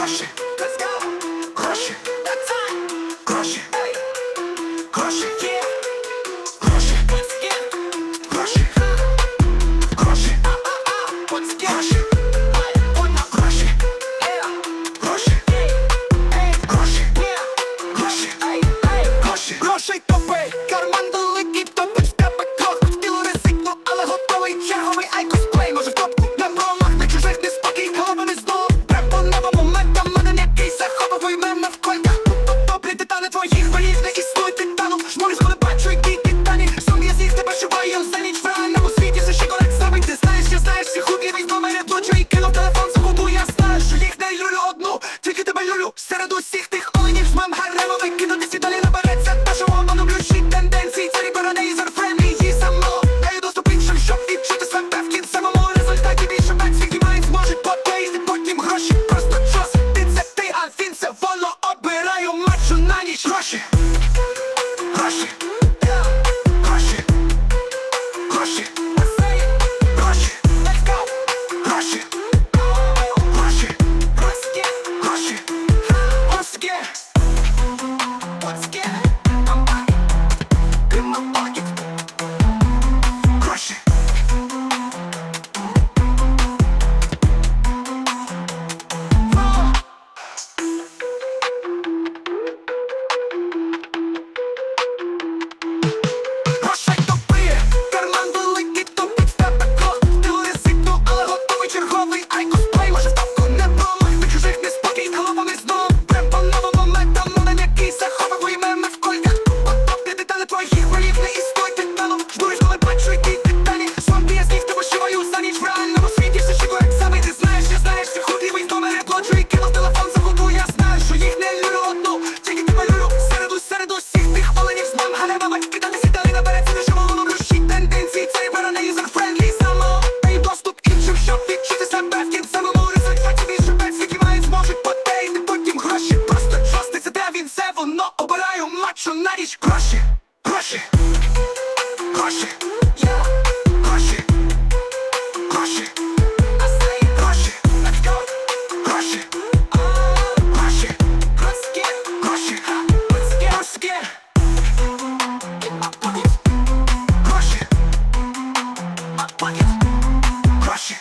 crush it. давно обираю мачо на річ. Гроші, гроші, гроші, я гроші, гроші, Остаї гроші, let's go, гроші, гроші, гроші, гроші, гроші, гроші, гроші, гроші, гроші,